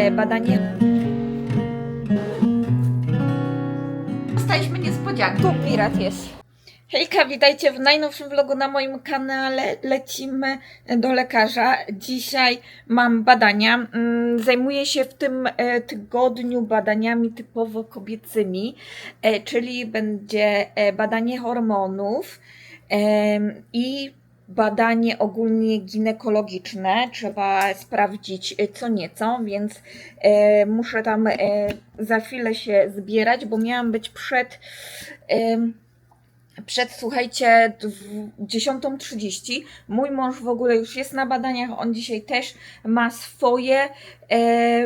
e, badanie. Dostaliśmy niespodziankę. Tu pirat jest. Hejka, witajcie w najnowszym vlogu na moim kanale. Lecimy do lekarza. Dzisiaj mam badania. Mm, Zajmuję się w tym e, tygodniu badaniami typowo kobiecymi, e, czyli będzie badanie hormonów i badanie ogólnie ginekologiczne. Trzeba sprawdzić e, co nieco, więc e, muszę tam e, za chwilę się zbierać, bo miałam być przed. przed, słuchajcie, dwu- 10.30. Mój mąż w ogóle już jest na badaniach, on dzisiaj też ma swoje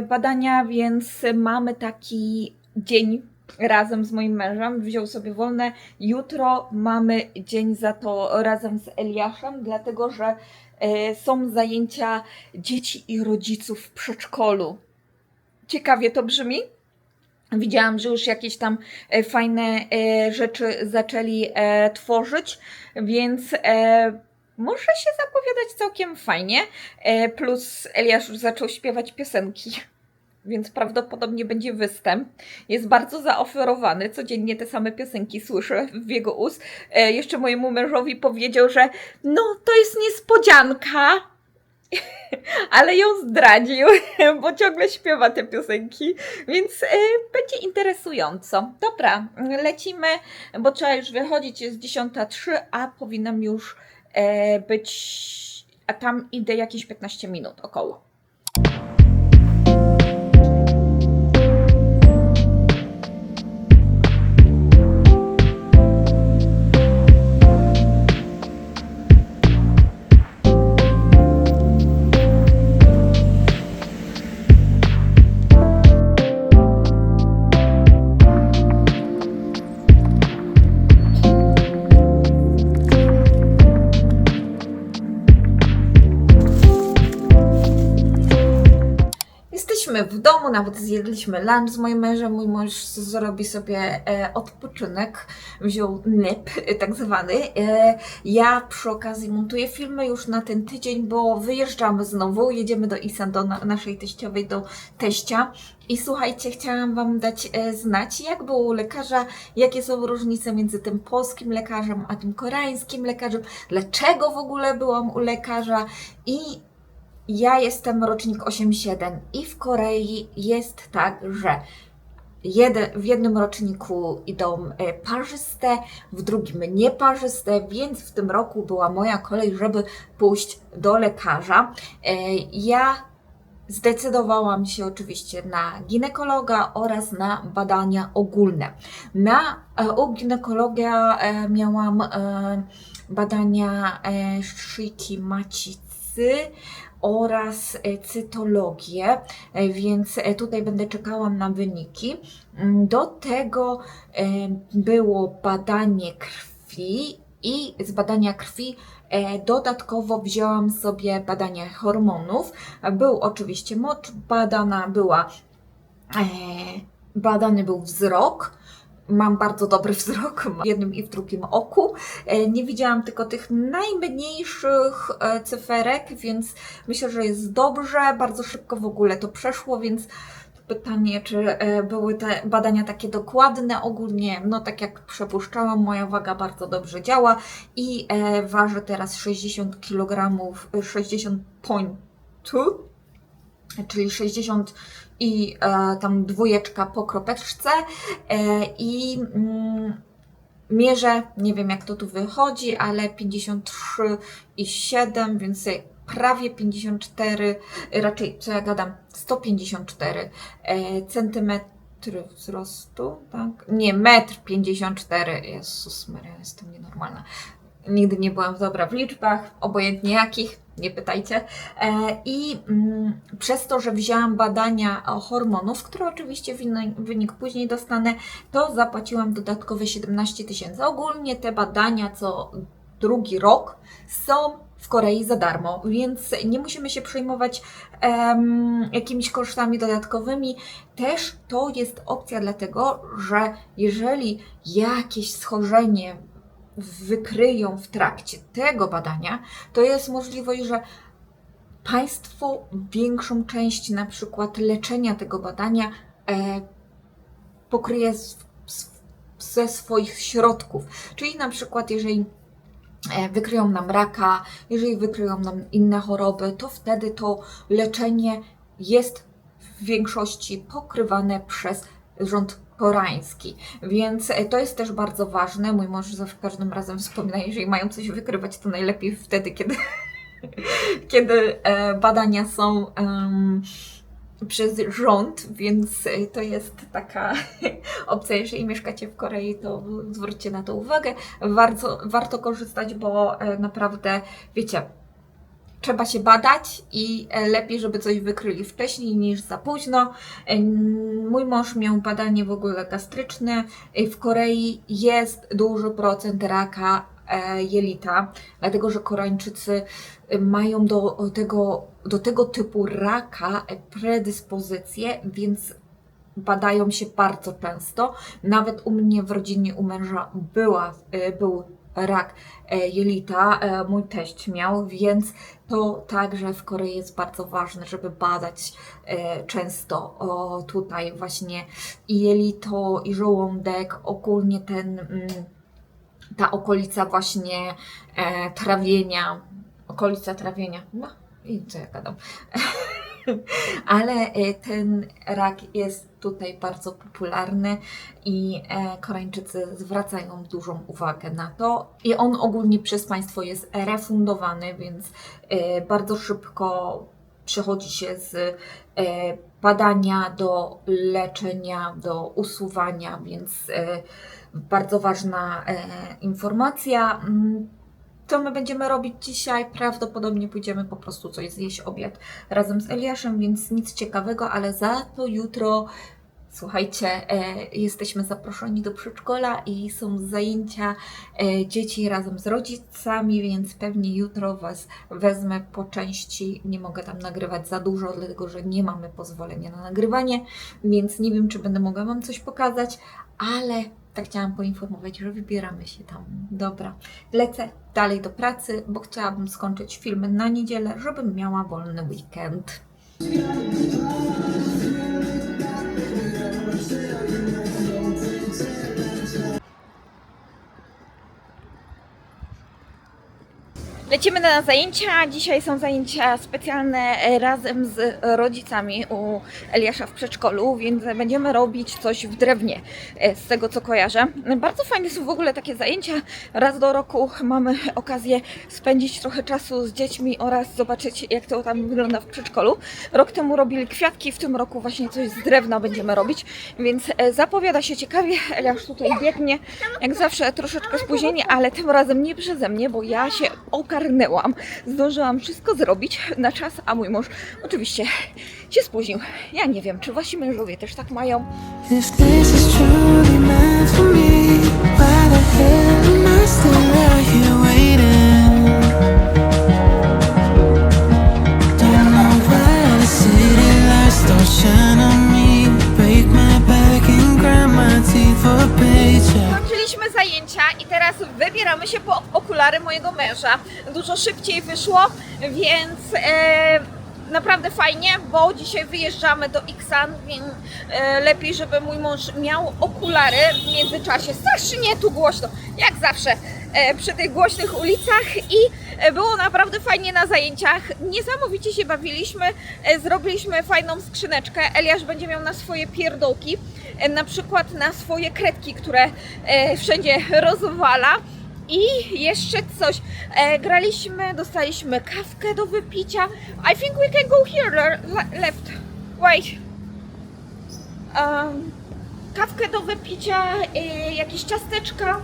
badania, więc mamy taki dzień razem z moim mężem. Wziął sobie wolne. Jutro mamy dzień za to razem z Eliaszem, dlatego że e, są zajęcia dzieci i rodziców w przedszkolu. Ciekawie to brzmi? Widziałam, że już jakieś tam e, fajne e, rzeczy zaczęli tworzyć, więc może się zapowiadać całkiem fajnie. Plus Eliasz już zaczął śpiewać piosenki, więc prawdopodobnie będzie występ. Jest bardzo zaoferowany, codziennie te same piosenki słyszę w jego ust. E, jeszcze mojemu mężowi powiedział, że no to jest niespodzianka. Ale ją zdradził, bo ciągle śpiewa te piosenki, więc e, będzie interesująco. Dobra, lecimy, bo trzeba już wychodzić, jest 10.03, a powinnam już e, być, a tam idę jakieś 15 minut około. Nawet zjedliśmy lunch z moim mężem. Mój mąż zrobi sobie e, odpoczynek, wziął nap, e, tak zwany. E, ja przy okazji montuję filmy już na ten tydzień, bo wyjeżdżamy znowu, jedziemy do Isan, do na, naszej teściowej, do teścia. I słuchajcie, chciałam Wam dać e, znać, jak było u lekarza, jakie są różnice między tym polskim lekarzem a tym koreańskim lekarzem, dlaczego w ogóle byłam u lekarza i ja jestem rocznik 87 i w Korei jest tak, że w jednym roczniku idą e, parzyste, w drugim nieparzyste, więc w tym roku była moja kolej, żeby pójść do lekarza. E, Ja zdecydowałam się oczywiście na ginekologa oraz na badania ogólne. Na e, u ginekologa miałam badania szyjki macicy oraz cytologię, e, więc e, tutaj będę czekała na wyniki. Mm, Do tego e, było badanie krwi i z badania krwi dodatkowo wzięłam sobie badania hormonów. Był oczywiście mocz, badana była, badany był wzrok. Mam bardzo dobry wzrok w jednym i w drugim oku. E, Nie widziałam tylko tych najmniejszych e, cyferek, więc myślę, że jest dobrze. Bardzo szybko w ogóle to przeszło, więc pytanie, czy e, były te badania takie dokładne ogólnie. No tak jak przypuszczałam, moja waga bardzo dobrze działa i waży teraz 60 kg, 60.2, czyli 60 i e, tam dwójeczka po kropeczce e, i mm, mierzę, nie wiem jak to tu wychodzi, ale 53 i 7, więc prawie 54, raczej co ja gadam, 154 e, centymetry wzrostu, tak? Nie, metr 54, Jezus Maria, jestem nienormalna. Nigdy nie byłam dobra w liczbach, obojętnie jakich, nie pytajcie. E, I mm, przez to, że wzięłam badania hormonów, które oczywiście wynik, później dostanę, to zapłaciłam dodatkowe 17 tysięcy. Ogólnie te badania co drugi rok są w Korei za darmo, więc nie musimy się przejmować em, jakimiś kosztami dodatkowymi. Też to jest opcja dlatego, że jeżeli jakieś schorzenie wykryją w trakcie tego badania, to jest możliwość, że Państwo większą część na przykład leczenia tego badania e, pokryje z, z, ze swoich środków. Czyli na przykład jeżeli e, wykryją nam raka, jeżeli wykryją nam inne choroby, to wtedy to leczenie jest w większości pokrywane przez rząd koreański. Więc e, to jest też bardzo ważne. Mój mąż zawsze każdym razem wspomina, jeżeli mają coś wykrywać, to najlepiej wtedy, kiedy, kiedy e, badania są em, przez rząd, więc e, to jest taka opcja, jeżeli mieszkacie w Korei, to zwróćcie na to uwagę. Warto, warto korzystać, bo naprawdę, wiecie, trzeba się badać i e, lepiej, żeby coś wykryli wcześniej niż za późno. E, Mój mąż miał badanie w ogóle gastryczne. E, W Korei jest duży procent raka jelita, dlatego że Koreańczycy mają do tego, do tego typu raka predyspozycje, więc badają się bardzo często. Nawet u mnie w rodzinie, u męża była, był rak e, jelita, e, mój teść miał, więc to także w Korei jest bardzo ważne, żeby badać e, często tutaj właśnie i jelito, i żołądek, ogólnie ten, mm, ta okolica właśnie trawienia, okolica trawienia, no i co ja gadam. Ale e, ten rak jest tutaj bardzo popularny i e, Koreańczycy zwracają dużą uwagę na to. I on ogólnie przez państwo jest refundowany, więc e, bardzo szybko przechodzi się z badania do leczenia, do usuwania, więc bardzo ważna informacja. Co my będziemy robić dzisiaj? Prawdopodobnie pójdziemy po prostu coś zjeść obiad razem z Eliaszem, więc nic ciekawego, ale za to jutro Słuchajcie, e, jesteśmy zaproszeni do przedszkola i są zajęcia e, dzieci razem z rodzicami, więc pewnie jutro Was wezmę po części. Nie mogę tam nagrywać za dużo, dlatego że nie mamy pozwolenia na nagrywanie, więc nie wiem, czy będę mogła Wam coś pokazać, ale tak chciałam poinformować, że wybieramy się tam. Dobra, lecę dalej do pracy, bo chciałabym skończyć filmy na niedzielę, żebym miała wolny weekend. Lecimy na zajęcia. Dzisiaj są zajęcia specjalne e, razem z rodzicami u Eliasza w przedszkolu, więc będziemy robić coś w drewnie, e, z tego co kojarzę. Bardzo fajne są w ogóle takie zajęcia. Raz do roku mamy okazję spędzić trochę czasu z dziećmi oraz zobaczyć, jak to tam wygląda w przedszkolu. Rok temu robili kwiatki, w tym roku właśnie coś z drewna będziemy robić, więc e, zapowiada się ciekawie. Eliasz tutaj biegnie, jak zawsze troszeczkę spóźnienie, ale tym razem nie przeze mnie, bo ja się ogarnęłam. Zdążyłam wszystko zrobić na czas, a mój mąż oczywiście się spóźnił. Ja nie wiem, czy wasi mężowie też tak mają. If this is truly teeth for a paycheck. Kończyliśmy zajęcia i teraz wybieramy się po okulary mojego męża. Dużo szybciej wyszło, więc e, naprawdę fajnie, bo dzisiaj wyjeżdżamy do Iksan, więc e, lepiej, żeby mój mąż miał okulary w międzyczasie. Strasznie tu głośno, jak zawsze e, przy tych głośnych ulicach i e, było naprawdę fajnie na zajęciach. Niesamowicie się bawiliśmy, e, zrobiliśmy fajną skrzyneczkę. Eliasz będzie miał na swoje pierdołki, na przykład na swoje kredki, które e, wszędzie rozwala. I jeszcze coś. E, graliśmy, dostaliśmy kawkę do wypicia. I think we can go here, le- le- left. Wait. Um, kawkę do wypicia, e, jakieś ciasteczka.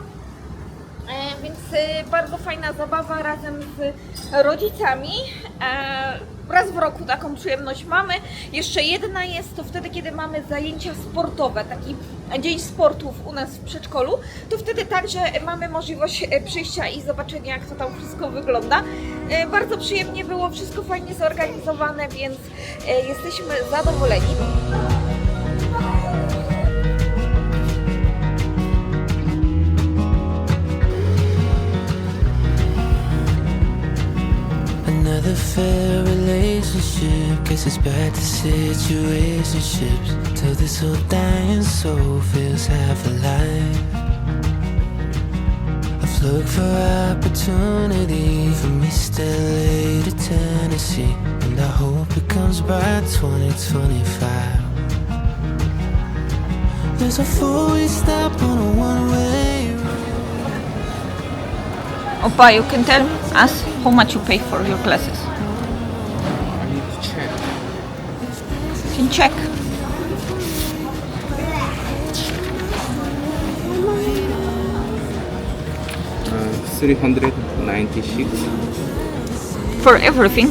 E, więc e, bardzo fajna zabawa razem z rodzicami. Raz w roku taką przyjemność mamy. Jeszcze jedna jest to wtedy, kiedy mamy zajęcia sportowe, taki dzień sportów u nas w przedszkolu, to wtedy także mamy możliwość e, przyjścia i zobaczenia, jak to tam wszystko wygląda. E, Bardzo przyjemnie było, wszystko fajnie zorganizowane, więc e, jesteśmy zadowoleni. Another fair relationship. Guess it's back to situationships. Till this old dying soul feels half alive. I've looked for opportunity from East LA to Tennessee, and I hope it comes by 2025. There's a four-way stop on a one-way. Opa, you can tell us how much you pay for your classes. I need to check. Can check. Uh, 396. For everything.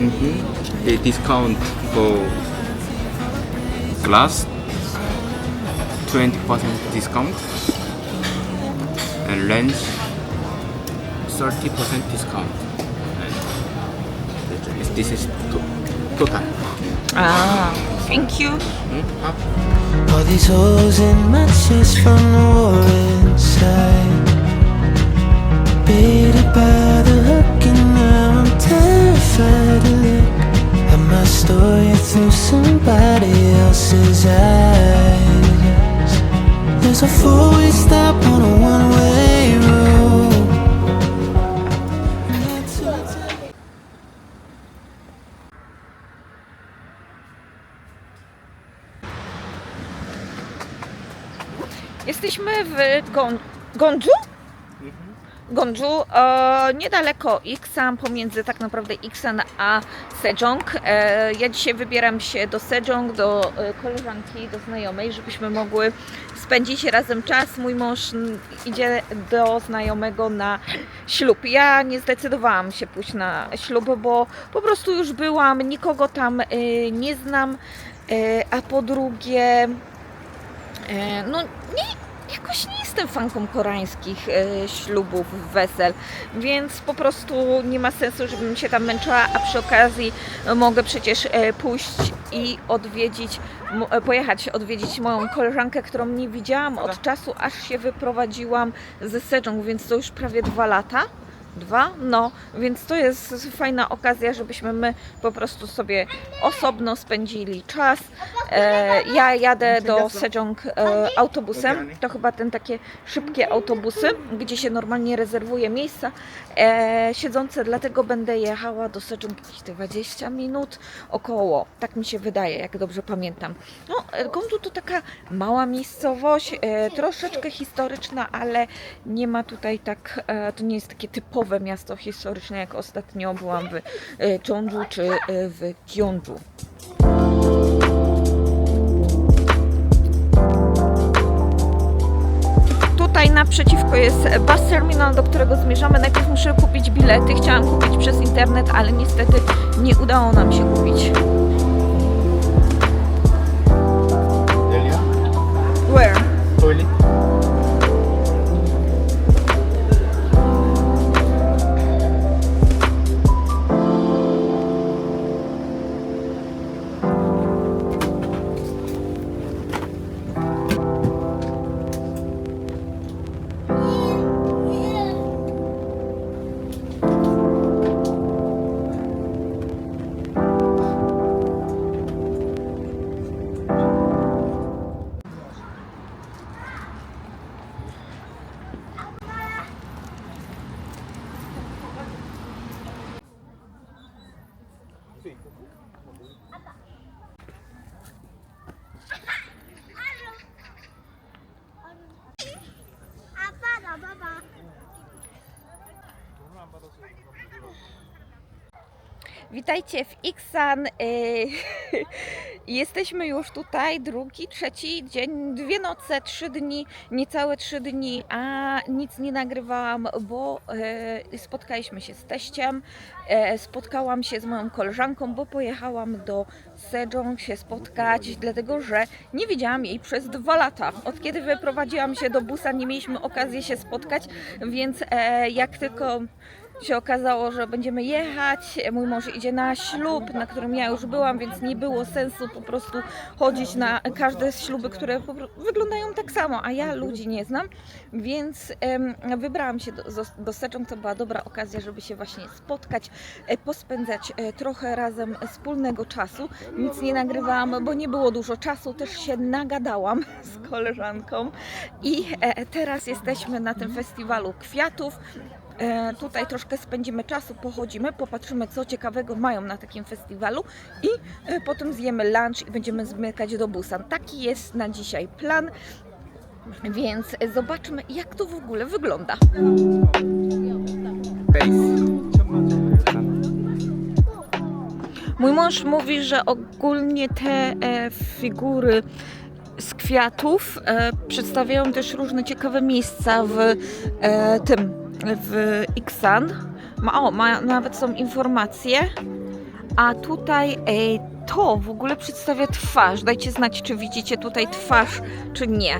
Mm-hmm. The discount for glass, 20% discount, and lens, 30% discount. And this- this is to- total. Ah, thank you. Hmm? Huh? All these holes in my chest from the war inside. Baited by the hook, and now I'm terrified to look at my story through somebody else's eyes. There's a four-way stop on a one-way w Gon- Gondżu? Gondżu, e, niedaleko Iksan, pomiędzy tak naprawdę Iksan a Sejong. E, ja dzisiaj wybieram się do Sejong, do e, koleżanki, do znajomej, żebyśmy mogły spędzić razem czas. Mój mąż idzie do znajomego na ślub. Ja nie zdecydowałam się pójść na ślub, bo po prostu już byłam, nikogo tam e, nie znam, e, a po drugie, e, no nie, jakoś nie jestem fanką koreańskich e, ślubów, wesel, więc po prostu nie ma sensu, żebym się tam męczyła, a przy okazji mogę przecież e, pójść i odwiedzić, mo- e, pojechać odwiedzić moją koleżankę, którą nie widziałam od czasu, aż się wyprowadziłam ze Sejong, więc to już prawie dwa lata. Dwa? No, więc to jest fajna okazja, żebyśmy my po prostu sobie osobno spędzili czas. E, ja jadę do Sejong e, autobusem. To chyba ten takie szybkie autobusy, gdzie się normalnie rezerwuje miejsca e, siedzące, dlatego będę jechała do Sejong jakieś 20 minut około. Tak mi się wydaje, jak dobrze pamiętam. No, e, Gondu to taka mała miejscowość, e, troszeczkę historyczna, ale nie ma tutaj tak, e, to nie jest takie typowe miasto historyczne, jak ostatnio byłam w e, Cheongju czy e, w Gyeongju. Tutaj naprzeciwko jest bus terminal, do którego zmierzamy. Najpierw muszę kupić bilety. Chciałam kupić przez internet, ale niestety nie udało nam się kupić. 아빠 나봐봐. Witajcie w Iksan. Y, Jesteśmy już tutaj drugi, trzeci dzień, dwie noce, trzy dni, niecałe trzy dni, a nic nie nagrywałam, bo e, spotkaliśmy się z teściem, e, spotkałam się z moją koleżanką, bo pojechałam do Sejong się spotkać, dlatego że nie widziałam jej przez dwa lata. Od kiedy wyprowadziłam się do busa, nie mieliśmy okazji się spotkać, więc e, jak tylko się okazało, że będziemy jechać. Mój mąż idzie na ślub, na którym ja już byłam, więc nie było sensu po prostu chodzić na każde śluby, które wyglądają tak samo, a ja ludzi nie znam, więc wybrałam się do, do Seczą. To była dobra okazja, żeby się właśnie spotkać, e, pospędzać e, trochę razem wspólnego czasu. Nic nie nagrywałam, bo nie było dużo czasu, też się nagadałam z koleżanką i e, teraz jesteśmy na tym festiwalu kwiatów. E, tutaj troszkę spędzimy czasu, pochodzimy, popatrzymy co ciekawego mają na takim festiwalu i e, potem zjemy lunch i będziemy zmykać do Busan. Taki jest na dzisiaj plan, więc zobaczmy jak to w ogóle wygląda. Mój mąż mówi, że ogólnie te e, figury z kwiatów e, przedstawiają też różne ciekawe miejsca w e, tym, w Iksan. Ma, o, ma, nawet są informacje. A tutaj e, to w ogóle przedstawia twarz. Dajcie znać, czy widzicie tutaj twarz, czy nie.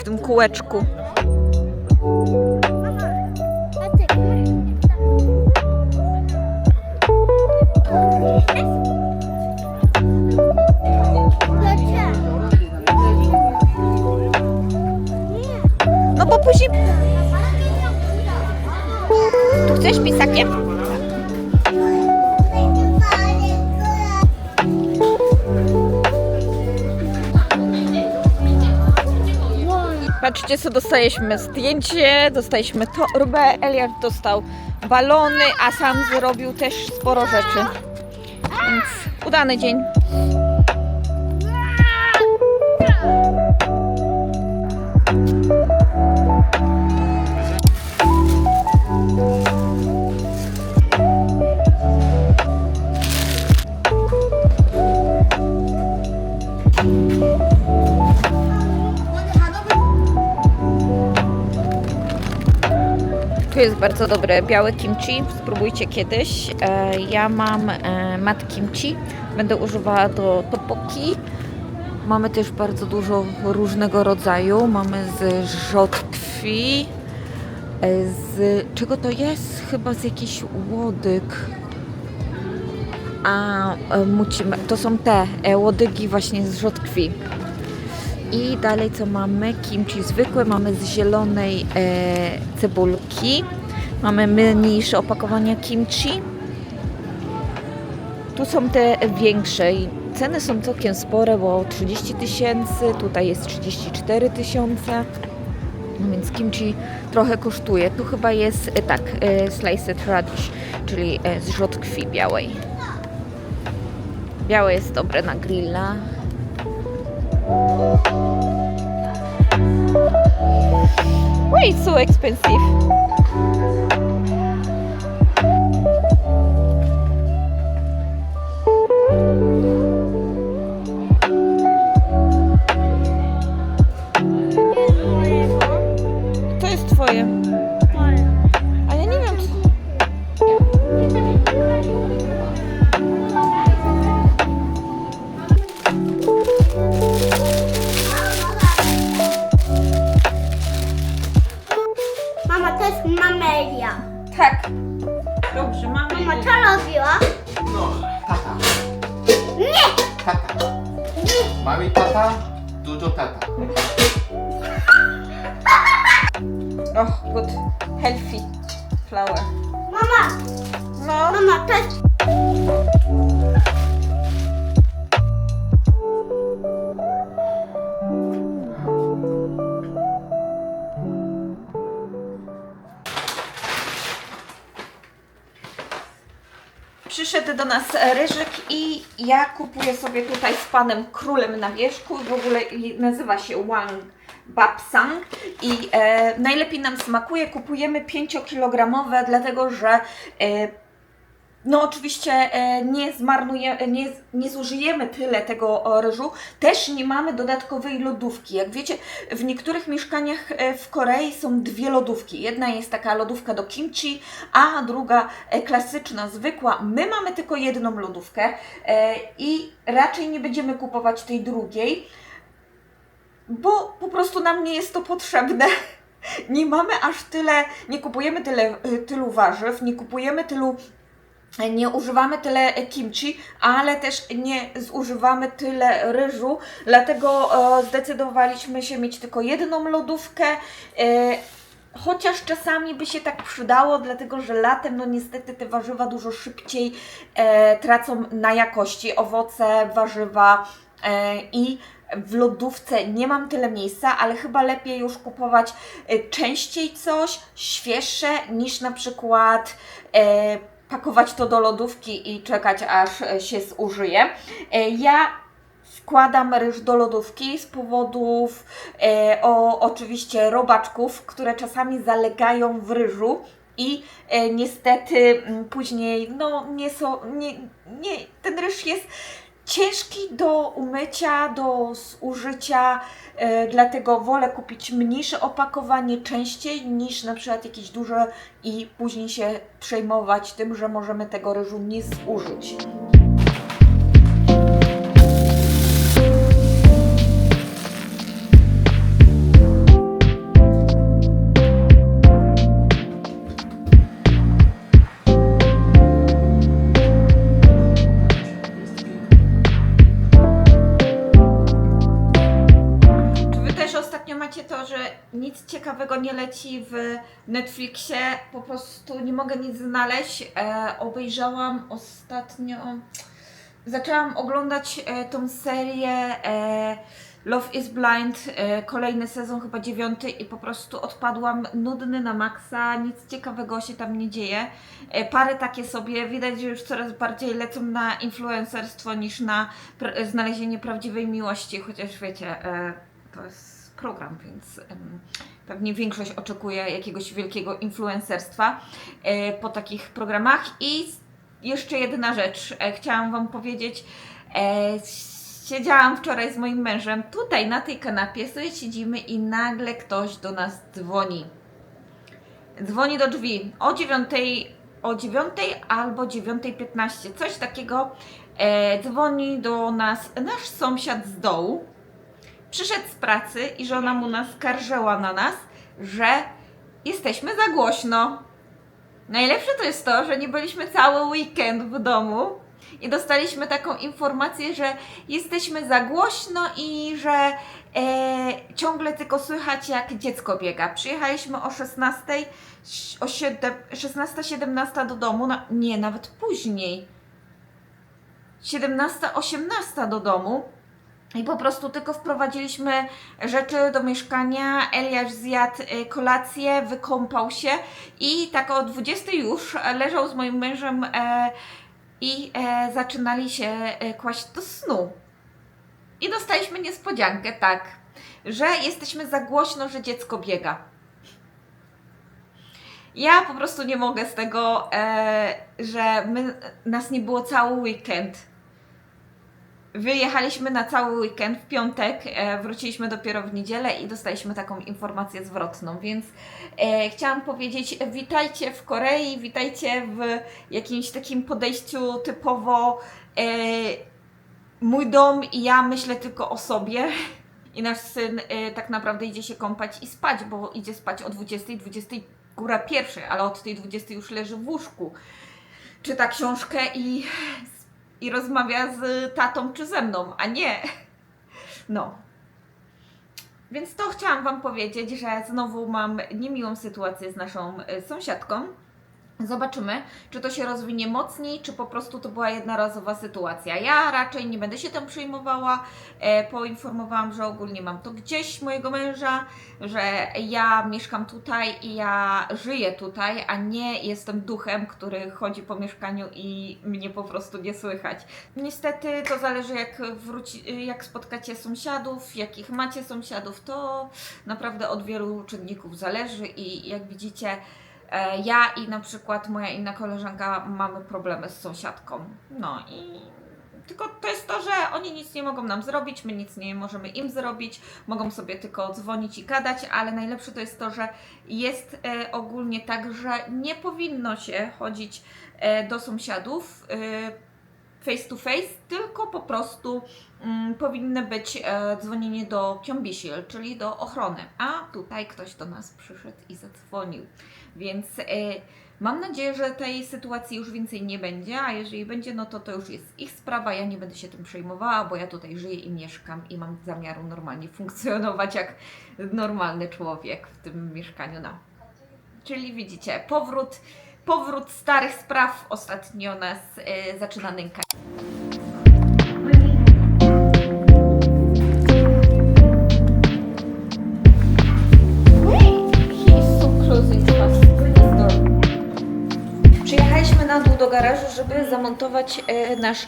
W tym kółeczku. Chcesz pisakiem? Patrzcie, co dostaliśmy zdjęcie, dostaliśmy torbę, Eliar dostał balony, a sam zrobił też sporo rzeczy. Więc udany dzień. Jest bardzo dobre białe kimchi, spróbujcie kiedyś. E, ja mam e, mat kimchi, będę używała do topoki. Mamy też bardzo dużo różnego rodzaju. Mamy z rzodkwi, e, z czego to jest? Chyba z jakichś łodyg. A to są te łodygi właśnie z rzodkwi. I dalej co mamy? Kimchi zwykłe, mamy z zielonej e, cebulki. Mamy mniejsze opakowania kimchi. Tu są te większe i ceny są całkiem spore, bo 30 tysięcy, tutaj jest 34 tysiące. No więc kimchi trochę kosztuje. Tu chyba jest e, tak, e, sliced radish, czyli e, z rzodkwi białej. Białe jest dobre na grilla. Why it's so expensive? Ja kupuję sobie tutaj z panem królem na wierzchu. W ogóle nazywa się Wang Babsang i e, najlepiej nam smakuje. Kupujemy 5-kilogramowe, dlatego że e, no oczywiście e, nie zmarnujemy, nie, nie zużyjemy tyle tego ryżu. Też nie mamy dodatkowej lodówki. Jak wiecie, w niektórych mieszkaniach e, w Korei są dwie lodówki. Jedna jest taka lodówka do kimchi, a druga e, klasyczna, zwykła. My mamy tylko jedną lodówkę e, i raczej nie będziemy kupować tej drugiej, bo po prostu nam nie jest to potrzebne. nie mamy aż tyle, nie kupujemy tyle, tylu warzyw, nie kupujemy tylu, e, nie używamy tyle kimchi, ale też nie zużywamy tyle ryżu, dlatego e, zdecydowaliśmy się mieć tylko jedną lodówkę. E, Chociaż czasami by się tak przydało, dlatego że latem, no niestety, te warzywa dużo szybciej e, tracą na jakości. Owoce, warzywa i w lodówce nie mam tyle miejsca, ale chyba lepiej już kupować częściej coś świeższe niż na przykład pakować to do lodówki i czekać aż e, się zużyje. E, ja wkładam ryż do lodówki z powodów e, o, oczywiście robaczków, które czasami zalegają w ryżu i niestety później no nie są, nie, nie, ten ryż jest ciężki do umycia, do zużycia, e, dlatego wolę kupić mniejsze opakowanie częściej niż na przykład jakieś duże i później się przejmować tym, że możemy tego ryżu nie zużyć. Ciekawego nie leci w Netflixie? Po prostu nie mogę nic znaleźć. E, obejrzałam ostatnio. Zaczęłam oglądać e, tą serię e, Love is Blind, e, kolejny sezon, chyba dziewiąty, i po prostu odpadłam nudny na maksa, nic ciekawego się tam nie dzieje. E, pary takie sobie, widać, że już coraz bardziej lecą na influencerstwo niż na pr- znalezienie prawdziwej miłości, chociaż wiecie, e, to jest program, więc pewnie większość oczekuje jakiegoś wielkiego influencerstwa e, po takich programach. I jeszcze jedna rzecz, e, chciałam Wam powiedzieć. E, siedziałam wczoraj z moim mężem tutaj na tej kanapie, sobie siedzimy i nagle ktoś do nas dzwoni. Dzwoni do drzwi o 9, o 9 albo 9.15, coś takiego. Dzwoni do nas nasz sąsiad z dołu. Przyszedł z pracy i żona mu naskarżyła na nas, że jesteśmy za głośno. Najlepsze to jest to, że nie byliśmy cały weekend w domu i dostaliśmy taką informację, że jesteśmy za głośno i że e, ciągle tylko słychać jak dziecko biega. Przyjechaliśmy o 16, o 7, 16-17 do domu, na, nie, nawet później. 17-18 do domu. I po prostu tylko wprowadziliśmy rzeczy do mieszkania. Eliasz zjadł e, kolację, wykąpał się i tak o 20 już leżał z moim mężem e, i e, zaczynali się e, kłaść do snu. I dostaliśmy niespodziankę, tak, że jesteśmy za głośno, że dziecko biega. Ja po prostu nie mogę z tego, że my, nas nie było cały weekend. Wyjechaliśmy na cały weekend w piątek, e, wróciliśmy dopiero w niedzielę i dostaliśmy taką informację zwrotną, więc e, chciałam powiedzieć, witajcie w Korei, witajcie w jakimś takim podejściu typowo e, mój dom i ja myślę tylko o sobie. I nasz syn e, tak naprawdę idzie się kąpać i spać, bo idzie spać o 20, 20, góra pierwszej, ale od tej 20 już leży w łóżku. Czyta książkę i i rozmawia z tatą czy ze mną, a nie. No. Więc to chciałam Wam powiedzieć, że znowu mam niemiłą sytuację z naszą y, sąsiadką. Zobaczymy, czy to się rozwinie mocniej, czy po prostu to była jednorazowa sytuacja. Ja raczej nie będę się tym przejmowała. E, poinformowałam, że ogólnie mam to gdzieś mojego męża, że ja mieszkam tutaj i ja żyję tutaj, a nie jestem duchem, który chodzi po mieszkaniu i mnie po prostu nie słychać. Niestety to zależy jak wróci, jak spotkacie sąsiadów, jakich macie sąsiadów, to naprawdę od wielu czynników zależy i jak widzicie, Ja i na przykład moja inna koleżanka mamy problemy z sąsiadką. No i tylko to jest to, że oni nic nie mogą nam zrobić, my nic nie możemy im zrobić, mogą sobie tylko dzwonić i gadać, ale najlepsze to jest to, że jest e, ogólnie tak, że nie powinno się chodzić e, do sąsiadów. E, face to face, tylko po prostu mm, powinny być e, dzwonienie do Kionbisil, czyli do ochrony. A tutaj ktoś do nas przyszedł i zadzwonił. Więc e, mam nadzieję, że tej sytuacji już więcej nie będzie, a jeżeli będzie, no to to już jest ich sprawa. Ja nie będę się tym przejmowała, bo ja tutaj żyję i mieszkam i mam zamiaru normalnie funkcjonować jak normalny człowiek w tym mieszkaniu. No. Czyli widzicie, powrót, powrót starych spraw ostatnio nas e, zaczyna nękać. Przyjechaliśmy na dół do garażu, żeby zamontować e, nasz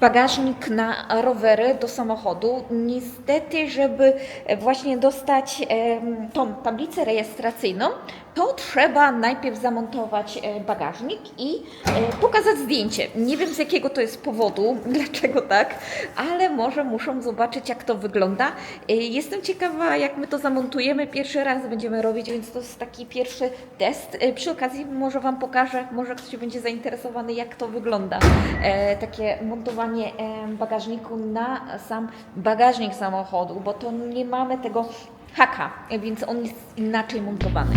bagażnik na rowery do samochodu. Niestety, żeby właśnie dostać tą tablicę rejestracyjną, to trzeba najpierw zamontować e, bagażnik i e, pokazać zdjęcie. Nie wiem z jakiego to jest powodu, dlaczego tak, ale może muszą zobaczyć jak to wygląda. E, Jestem ciekawa jak my to zamontujemy. Pierwszy raz będziemy robić, więc to jest taki pierwszy test. Przy okazji może Wam pokażę, może ktoś będzie zainteresowany jak to wygląda. Takie montowanie bagażniku na sam bagażnik samochodu, bo to nie mamy tego haka, więc on jest inaczej montowany.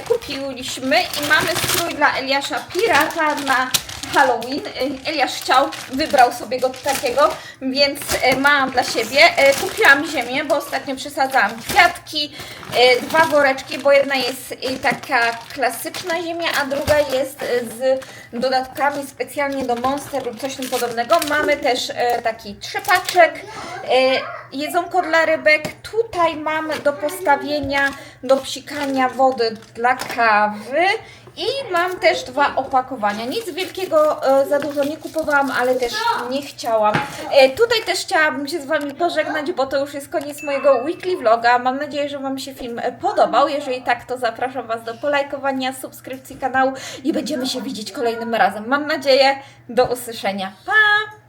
Kupiłyśmy i mamy strój dla Eliasza Pirata na Halloween. E, Eliasz chciał, wybrał sobie go takiego, więc e, mam dla siebie. E, kupiłam ziemię, bo ostatnio przesadzałam kwiatki, dwa woreczki, bo jedna jest taka klasyczna ziemia, a druga jest z dodatkami specjalnie do Monster lub coś tym podobnego. Mamy też taki trzepaczek, jedzonko dla rybek. Tutaj mamy do postawienia, do psikania wody dla kawy. I mam też dwa opakowania. Nic wielkiego e, za dużo nie kupowałam, ale też nie chciałam. E, tutaj też chciałabym się z Wami pożegnać, bo to już jest koniec mojego weekly vloga. Mam nadzieję, że Wam się film podobał. Jeżeli tak, to zapraszam Was do polajkowania, subskrypcji kanału i będziemy się widzieć kolejnym razem. Mam nadzieję. Do usłyszenia. Pa!